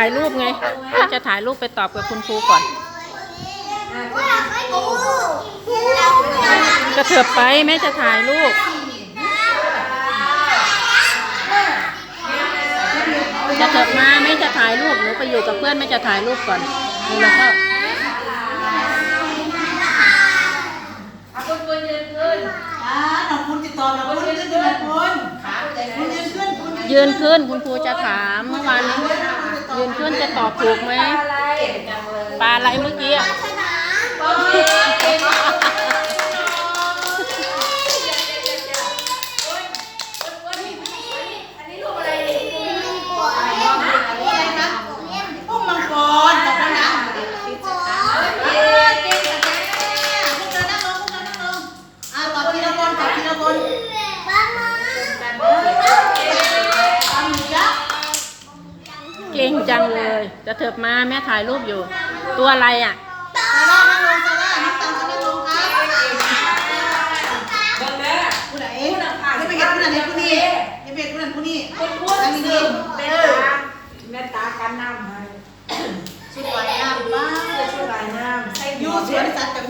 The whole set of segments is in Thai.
ายรูปไงแม่จะถ่ายรูปไปตอบกับคุณครูก่อน กระเถิบไปแม่จะถ่ายรูปจะเถิบมาแม่จะถ่ายรูปหนูไปอยู่กับเพื่อนแม่จะถ่ายรูปก่อนหนูแล้วก็เอาคุณคุณยืนขึ้นอ่าน้องคุณติดต่อน้องคุณขึ้นที่ไหนคุณคุณยืนขึ้นคุณยืนขึ้นคุณครูจะถามเมื่อวานนี้ ยืนขึ้นจะตอบถูกไหมอะไรปลาอะไรเมื่อกี้อะโอเคเก่งม จะเถิบมาแม่ถ่ายรูปอยู่ ตัวอะไรอะซาร่านั่งลงซาร่าน้ำตาลจะนั่งลงครับคุณไหนไม่ไปเห็นคุณไหนคุณนี่ไม่ไปเห็นคุณไหนคุณนี่คุณพูดนั่งสิดีเมตตาเมตตากันน้ำให้ชุดว่ายน้ำป้าช่วยลายน้ำใส่อยู่สวนสัตว์กับ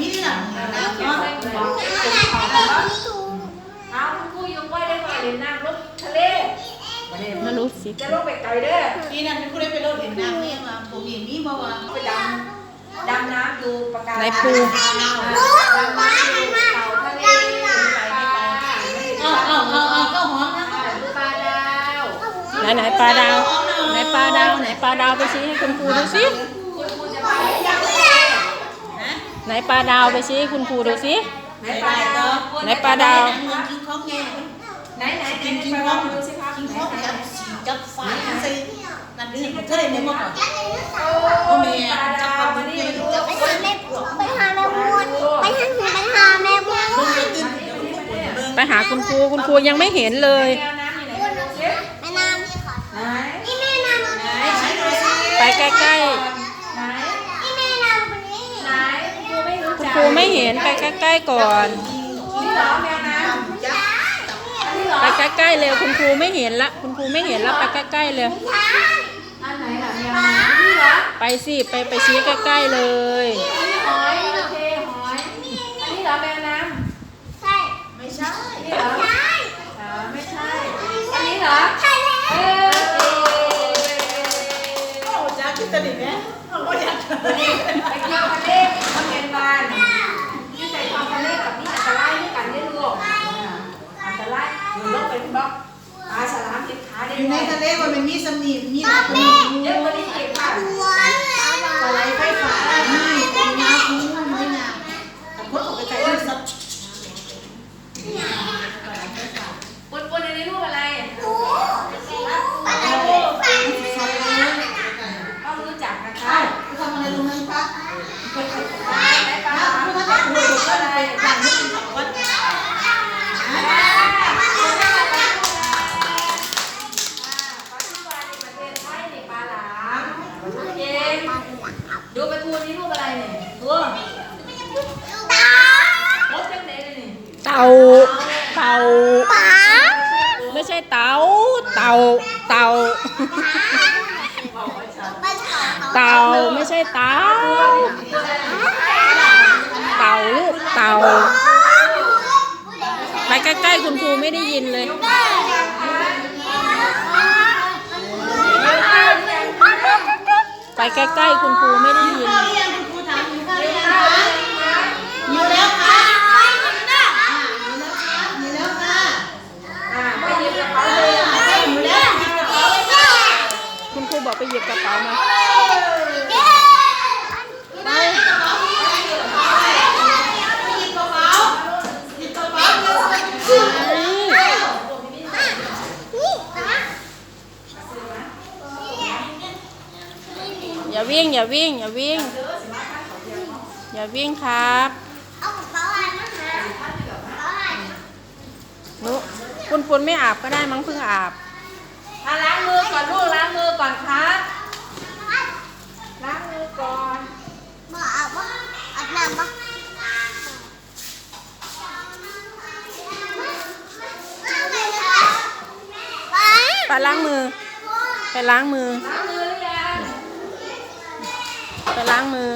มินี่ล่ะน้ำเนาะเอาคุณครูยกไว้ได้ไหมเล่นน้ำรถทะเลไม่รู้สิจะลงไปไกลเด้อปีนั้นคุณได้ไปรถเห็นน้ำนี่มาผมเห็นมีบ่ว่าไปดำดำน้ำดูปะการังไหนปูดำน้ำดูเต่าทะเลปลาเอาเอาเอาเอาก็หอมนะปลาดาวไหนไหนปลาดาวไหนปลาดาวไหนปลาดาวไปชี้ให้คุณครูดูสิคุณครูจะพาไปยังทะเลไหนปลาดาวไปชี้ให้คุณครูดูสิไหนปลาดาวไหนปลาดาวเงินกินของไงไหนไหนกินกินลองดูสิครับ กินของจับสีจับฟ้าใส่นั่นนี่เธอได้ไหมมาก่อนโอ้แม่จับปลามานี่ดูไปหาแม่ไปหาแม่บุญไปหาไปหาแม่มึงไปตื่นเดี๋ยวไปหาคุณครูคุณครูยังไม่เห็นเลยแมวน้ำอยู่ไหนดูสิแม่น้ไหนำนี่แม่น้ำไหนนี่ชี้หน่อยสิไปใกล้ไหนแม่น้ำคนนี้ไหนครูไม่รู้ๆคุณครูไม่เห็นไปใกล้ๆก่อนนี่เหรอแมวน้ำ ไปใกล้ๆเร็วคุณครูไม่เห็นละ คุณครูไม่เห็นละไปใกล้ๆเลยอันไหนล่ะแมวน้ำนี่เหรอไปสิไปไปชี้ใกล้ๆเลยนี่หอยโอเคหอยอันนี้เหรอแมวน้ำใช่ไม่ใช่นี่เหรอใช่อ๋อไม่ใช่อันนี้เหรอใช่แล้วเออโอ้จ้าคิดตะลิดเนี่ยโอ้ยอยากไปเที่ยวทะเลทำเงินบานที่ใส่ความทะเลกับนี่อันตรายด้วยกันได้ลูกอั นตรายเดี๋ยวลงไปบล็อกปลาฉลามเห็บขาได้อยู่ในทะเลมันเป็นมีสำนีมีอะไรเยอะกว่านี้อีกค่ะปลาไหลไฟฟ้าไม่เป็นน้ำคุ้มไม่น้ำแต่คนออกไปไกลเลยสับ ปุนปุนอันนี้รูปอะไร สับเลย ต้องรู้จักนะคะ ใช่ทำอะไรตรงนั้นคะ ไหนปลา ถ้า ฉลาม ถ้าจะคุยกับก็ได้อย่างนี้เป็นของวัด ดูไปทูนี่รูปอะไรเนี่ยตัว ตา โคตรจังเลยนี่ เต่าเต่าป๋าไม่ใช่เต่าเต่าเต่าเต่าไม่ใช่เต่าเต่าลูกเต่าไปใกล้ๆคุณครูไม่ได้ยินเลยไปใกล้ๆคุณครูไม่ได้ยิน ข้าวเรียนคุณครูถามอยู่ข้าวเรียนคะอยู่แล้วค่ะอยู่แล้วค่ะ อ่าไม่ยืมกระเป๋าเลย อยู่แล้วหยิบกระเป๋าเลยค่ะ คุณครูบอกไปหยิบกระเป๋ามา ไปหยิบกระเป๋าหยิบกระเป๋าหยิบกระเป๋าเร็ว อย่าวิ่ง อย่าวิ่ง อย่าวิ่ง อย่าวิ่งครับเอากระเป๋าอะไรมาหากระเป๋าอะไรหนุคุณปุณไม่อาบก็ได้มั้งเพิ่งอาบอะล้างมือก่อนลูกล้างมือก่อนครับล้างมือก่อนมาอาบปะอาบน้ำปะไปล้างมือ ไปล้างมือ ไปล้างมือ